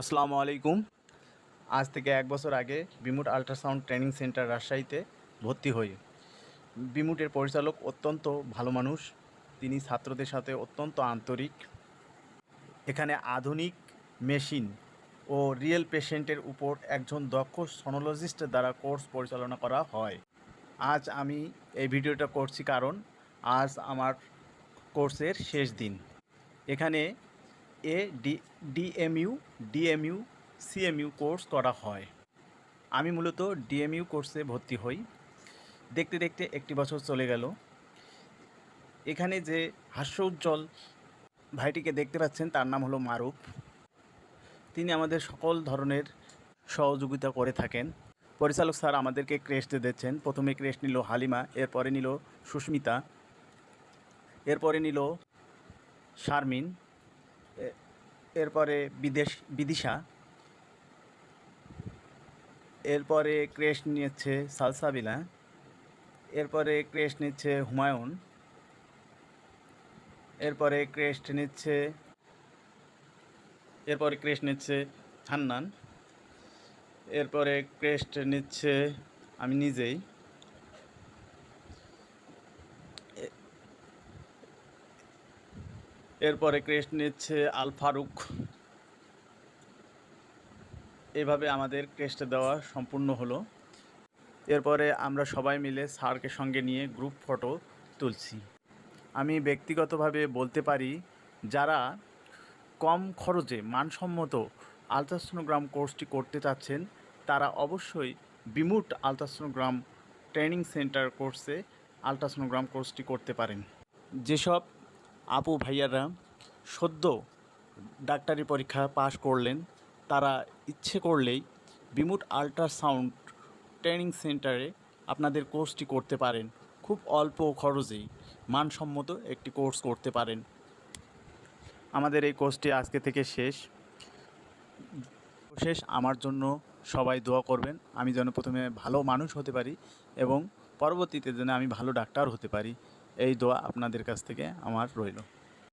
আসসালামু আলাইকুম। আজ থেকে এক বছর আগে বিমুট আল্ট্রাসাউন্ড ট্রেনিং সেন্টার রাজশাহীতে ভর্তি হই। বিমুটের পরিচালক অত্যন্ত ভালো মানুষ। তিনি ছাত্রদের সাথে অত্যন্ত আন্তরিক, এখানে আধুনিক মেশিন ও রিয়েল পেশেন্টের উপর একজন দক্ষ সনোলজিস্টের দ্বারা কোর্স পরিচালনা করা হয়। আজ আমি এই ভিডিওটা করছি কারণ আজ আমার কোর্সের শেষ দিন। এখানে A D, DMU DMU, CMU course করা হয়। আমি মূলত ডিএমইউ কোর্সে ভর্তি হই। দেখতে দেখতে একটি বছর চলে গেল। এখানে যে হাস্য উজ্জ্বল ভাইটিকে দেখতে পাচ্ছেন, তার নাম হলো মারুফ। তিনি আমাদের সকল ধরনের সহযোগিতা করে থাকেন। পরিচালক স্যার আমাদেরকে ক্রেস্ট দিচ্ছেন প্রথমে ক্রেস্ট নিল হালিমা, এরপরে নিল সুস্মিতা, এরপরে নিল শারমিন। এরপরে বিদেশ, বিদিশা। এরপরে ক্রেস্ট নিচ্ছে সালসাবিলা। এরপরে ক্রেস্ট নিচ্ছে হুমায়ুন। এরপরে ক্রেস্ট নিচ্ছে, এরপরে ক্রেস্ট নিচ্ছে হান্নান। এরপরে ক্রেস্ট নিচ্ছে আমি নিজেই। এরপরে ক্রেস্ট নিচ্ছে আল ফারুক। এভাবে আমাদের ক্রেস্ট দেওয়া সম্পূর্ণ হলো। এরপরে আমরা সবাই মিলে স্যারকে সঙ্গে নিয়ে গ্রুপ ফটো তুলছি। আমি ব্যক্তিগতভাবে বলতে পারি, যারা কম খরচে মানসম্মত আলট্রাসোনোগ্রাম কোর্সটি করতে চাচ্ছেন, তারা অবশ্যই বিমুট আলট্রাসোনোগ্রাম ট্রেনিং সেন্টার কোর্সে আলট্রাসোনোগ্রাম কোর্সটি করতে পারেন। যেসব আপু, ভাইয়ারা, সদ্য ডাক্তারি পরীক্ষা পাশ করলেন। তারা ইচ্ছে করলেই বিমুট আল্ট্রাসাউন্ড ট্রেনিং সেন্টারে আপনাদের কোর্সটি করতে পারেন। খুব অল্প খরচেই মানসম্মত একটি কোর্স করতে পারেন। আমাদের এই কোর্সটি আজকে থেকে শেষ। শেষ, আমার জন্য সবাই দোয়া করবেন। আমি যেন প্রথমে ভালো মানুষ হতে পারি এবং পরবর্তীতে যেন আমি ভালো ডাক্তার হতে পারি। এই দোয়া আপনাদের কাছ থেকে আমার রইল।